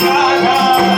Bye-bye.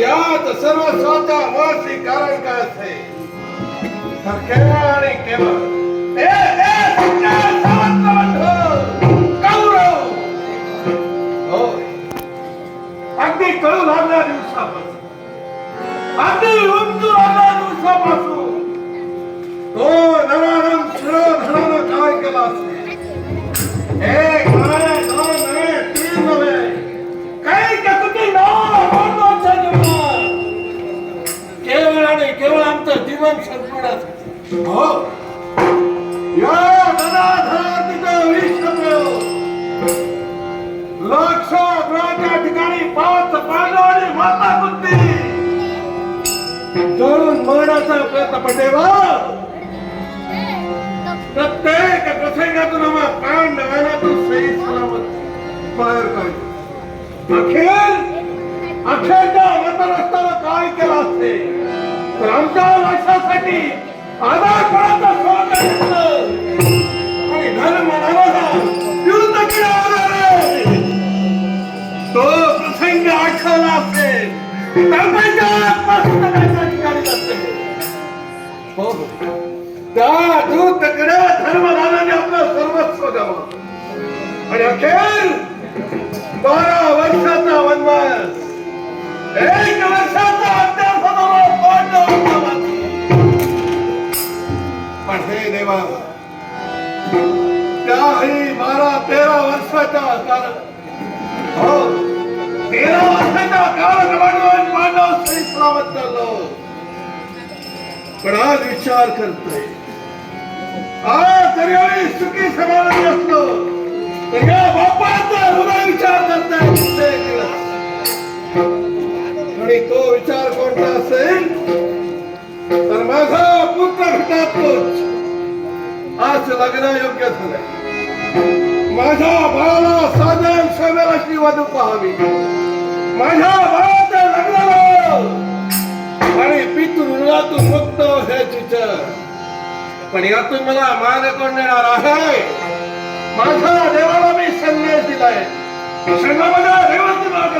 अर्थात सर्वस्वाचा मुळाशी कारण काय असते तर केवळ आणि केवळ ए, ए, सच्चा सावंत बंधू, कौरव. होय. अगदी कळू लागल्या दिवसापासून अगदी उमटू लागल्या दिवसापासून तो नराधम शिरोधरानं काय केला असेल एक जीवन संपण्यासाठी हो. या गदाधरातीचं विश्वदेव लक्षाच्या ठिकाणी पाच पांडव माता बुद्धी. जोडून मरण्याचा प्रयत्न पटेवा प्रत्येक प्रसंगातून आम्हा पांडवांना तू सही सलामत बाहेर काढ अखेर अखेरच्या मतरस्ताला काय केलं असते? तर आमच्या आधार आधारपणाचा स्वागत आणि धर्म नावाचा युद्ध केला तो प्रसंग आठवला असेल. हो. त्या दूतकडे धर्मदानाने आपलं सर्वस्व द्यावं आणि अखेर बारा वर्षाचा वनवास. एक वर्षाचा अध्यासनाला पण हे देवा त्याही बारा तेरा वर्षाच्या कारण हो तेरा वर्षाच्या पण आज विचार करतोय आज जरी आम्ही सुखी समाधानी असलो तर या बापाचा हृदय विचार करताय गेला? आणि तो विचार कोणता असेल? तर माझा पुत्र भेटातोच आज लग्न योग्य झालंय. माझ्या बाळाला साधन सोन्याला वाजू पाहावी. माझ्या बाळाचं लग्न आणि पितृऋणातून मुक्त व्हायची पण यातून मला मान कोण देणार आहे? माझ्या देवाला मी संदेश दिलाय. संघामध्ये देवाची मार्ग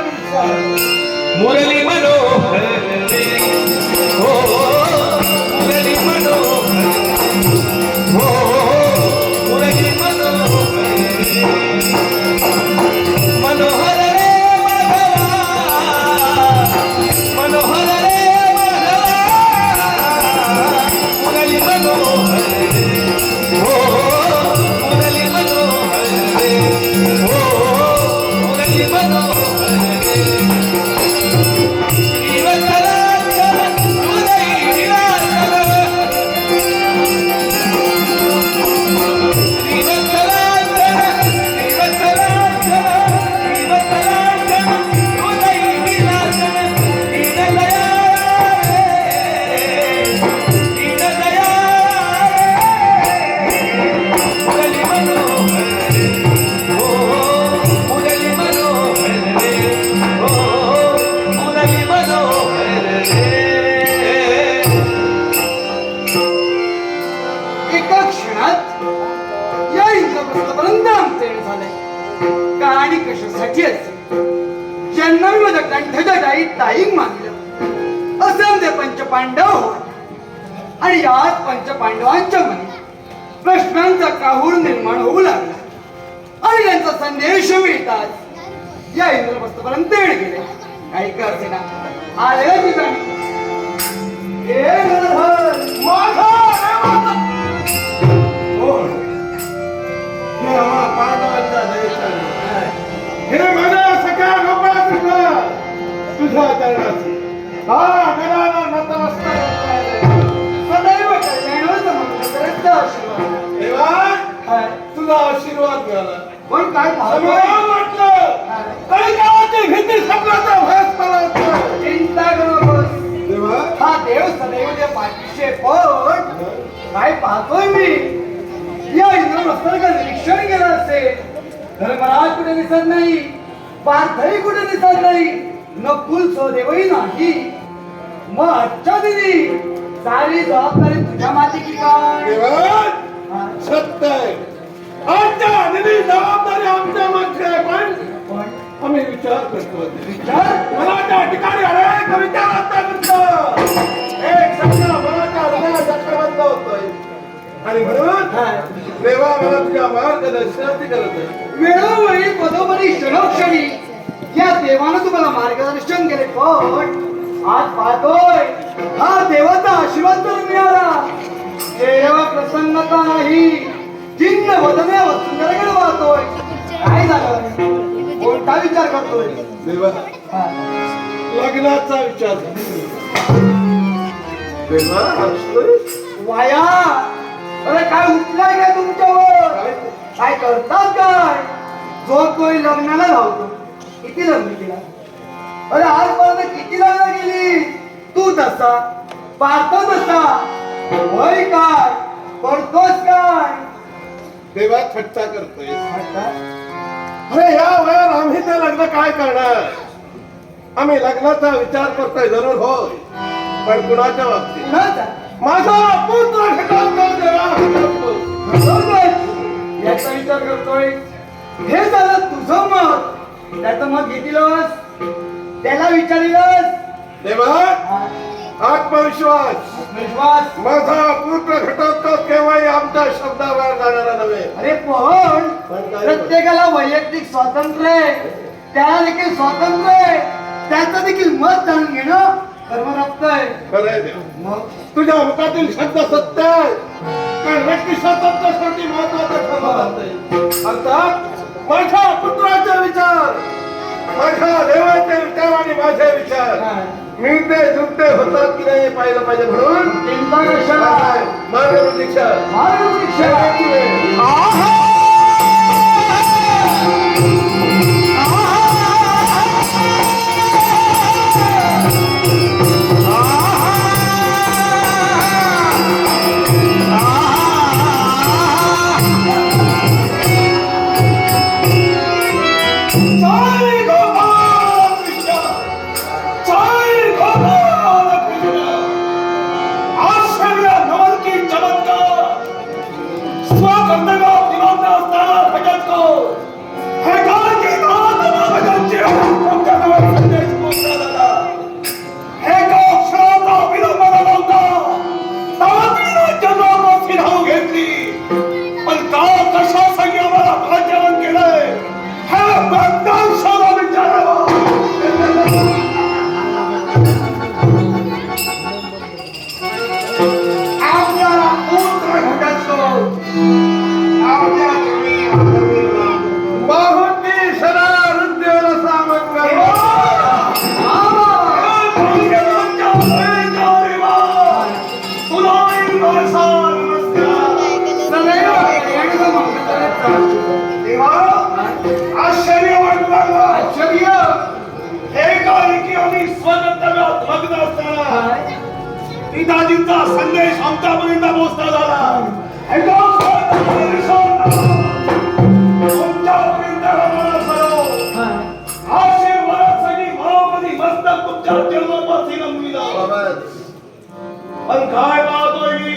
ज्यांना मी माझ्या कंठच्या जाई ताईक मानलं असे आमचे पंचपांडव होत आणि याच पंचपांडवांच्या मनी प्रश्नांचा काहूर निर्माण होऊ लागला आणि त्यांचा संदेश मिळताच या इंद्रप्रस्थापर्यंत येणे गेले काही करते ना आले का ठिकाणी हे माझा माझ्या सगळ्या लोकांचा तुझ्या चरणाची. हा गदाधर नतमस्तक. सदैव कल्याणाचा मंगलकरस्त आशीर्वाद. देवा. तुझा आशीर्वाद मिळाला. पण काय पाहतो? वाटलं. तरी गावाची भीती सगळ्याचा भयस चिंता करू नकोस. देवा. हा देव सदैव त्या पाठीशे पण काय पाहतोय मी? या इंद्रप्रस्थाचं निरीक्षण केलं असेल धर्मराज कुठे दिसत नाही. पार्थही कुठे दिसत नाही? न कुल सहदेवही नाही. मग अच्छा दिदी सारी जबाबदारी तुझ्या माती की काय? दिदी जबाबदारी आमच्या मागची आहे पण आम्ही विचार करतो. विचार? मला त्या ठिकाणी अनेक विचार अत्यंत एक होतोय. आणि म्हणून देवा मला तुझ्या मार्गदर्शनाची गरज आहे. वेळोवेळी पदोपदी क्षणोक्षणी. या देवानं तुम्हाला मार्गदर्शन केले पण आज पाहतोय हा देवाचा आशीर्वाद तर मिळाला. देवा प्रसन्नता नाही. चिन्ह वदने वसुंधरेकडे वाहतोय. काय झालं? कोणता विचार करतोय? देवा. लग्नाचा विचार देवा वाया. अरे काय उठलाय काय तुमच्यावर? काय? करतात काय? जो कोणी लग्नाला धावतो किती लग्न केला? अरे आजपर्यंत किती लग्न केली? तू तसा पाहतो तसा वय काय? करतोस काय? देवा थट्टा करतोय. अरे या वयात आम्ही ते लग्न काय करणार? आम्ही लग्नाचा विचार करतोय जरूर होय. पण कुणाच्या बाबतीत? माझा पुत्र घटवतो देवा. घटवतो. याचा विचार करतोय. हे झालं तुझं मत. त्याचं मत घेतीलच. त्याला विचारिलच. देवा. आत्मविश्वास. विश्वास माझा पुत्र घटवतो केव्हाही आमच्या शब्दावर जाणारा नव्हे. अरे पण? प्रत्येकाला वैयक्तिक स्वातंत्र्य आहे. त्याला देखील स्वातंत्र्य आहे. त्याचं देखील मत जाणून घेणं कर्मरप्त आहे. खरंय देव मग? तुझ्या मुखातील शब्द सत्य आहे. कारण व्यक्ती स्वातंत्र्य शेवटी महत्वाचं ठरलं जातंय. अर्थात माझ्या पुत्राचे विचार माझ्या देवाचे विचार आणि माझे विचार. हा. मिळते जुळते होतात की नाही हे पाहिलं पाहिजे म्हणून चिंता कशाला पिताजींचा संदेश आमच्यापर्यंत पोहोचता झाला. हा. पण काय पाहतोय मी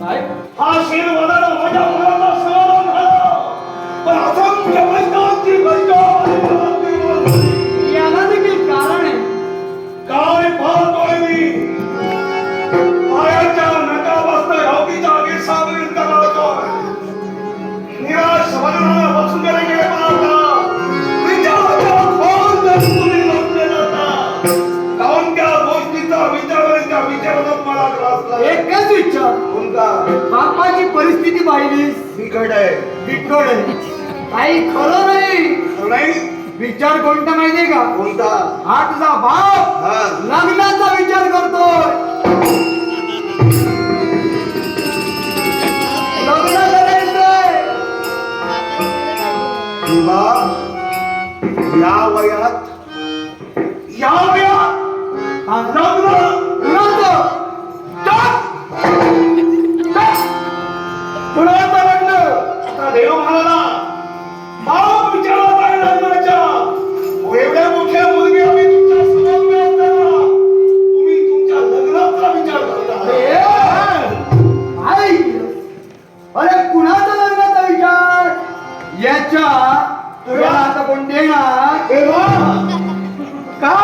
काय? आशीर्वादाला माझ्या मुलाला हा याच्या तुला आता कोण देणार का?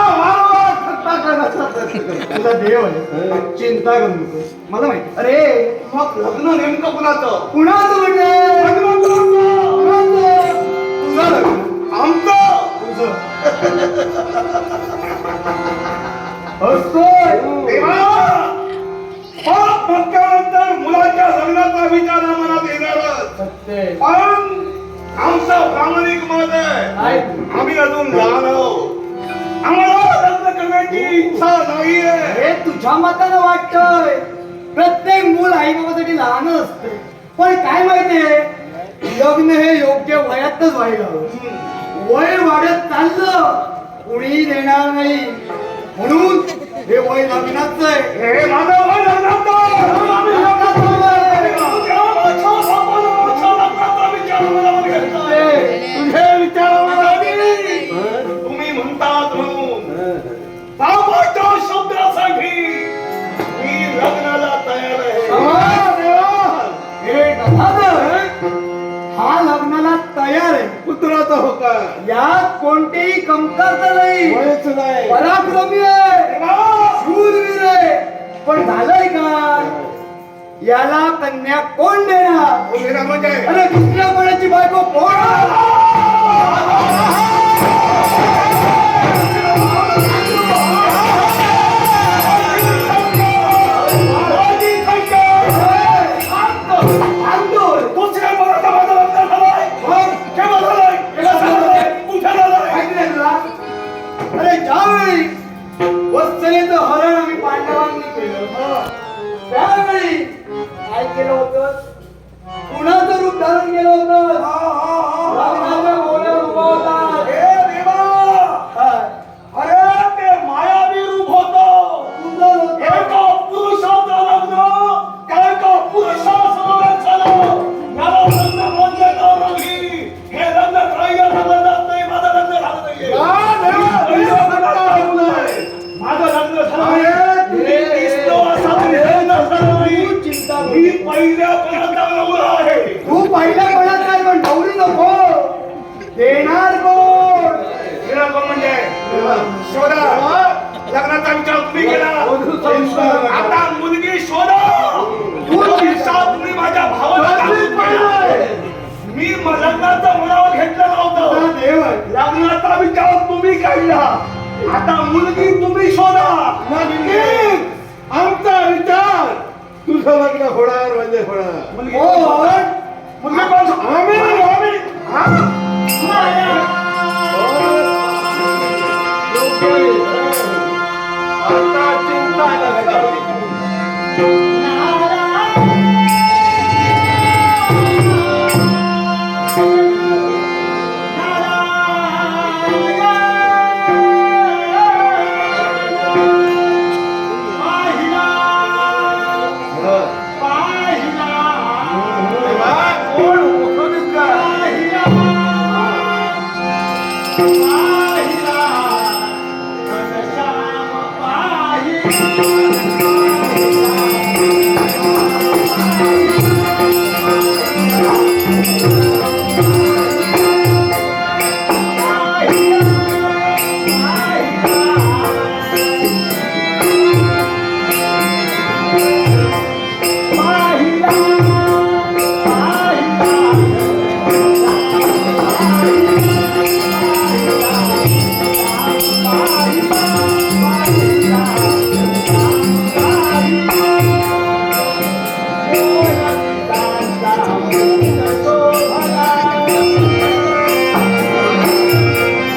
तुझा देव आहे चिंता करू नको. मला माहिती. अरे मग लग्न नेमकं कुणाचं? कुणाचं म्हणजे? तुझं लग्न. आमचं. तुझं. असतोय मुलाच्या लग्नाचा विचार सत्य. पण आमचं प्रामाणिक मत आहे. आम्ही अजून लहान आहोत. आम्हाला लग्न करण्याची इच्छा नाहीये. हे तुझ्या मतानं वाटतंय. प्रत्येक मूल आई बाबासाठी लहान असते. पण काय माहितीये? लग्न हे योग्य वयातच व्हायला. वय वाढत चाललं कुणी देणार नाही. म्हणून हे वय लग्नाचं आहे. हे माझं वय लग्नाचं तुझे विचार मनावर नाही. तुम्ही म्हणतात म्हणून. बाबाच्या शब्दासाठी मी लग्नाला तयार आहे. हा, लग्नाला तयार आहे. पुत्राचा होकार यात कोणतीही कमतरता नाही. पराक्रमी आहे. शूरवीर आहे. पण झालंय काय? याला कन्या कोण देणार? म्हणजे? अरे दुसऱ्या कोणाची बायको कोण? काय केलं होतं कुणाचं रूप धारण केलं होतं तू पहिल्या कोणात नाही पण नवरी नको. देणार कोण? हिरा कोण म्हणजे. शोधा. लग्नाचा विचार तुम्ही केला. आता मुलगी शोधा. तुम्ही माझ्या भावाला घालून गेला. मी म- लग्नाचं मनावर घेतलेलं तुझा होतं देव. आहे लग्नाचा विचार तुम्ही काढला. आता मुलगी तुम्ही शोधा. आमचा विचार. तुझं लग्न होणार म्हणजे होणार मुलगी कोण? मुलगी कोण आम्ही आम्ही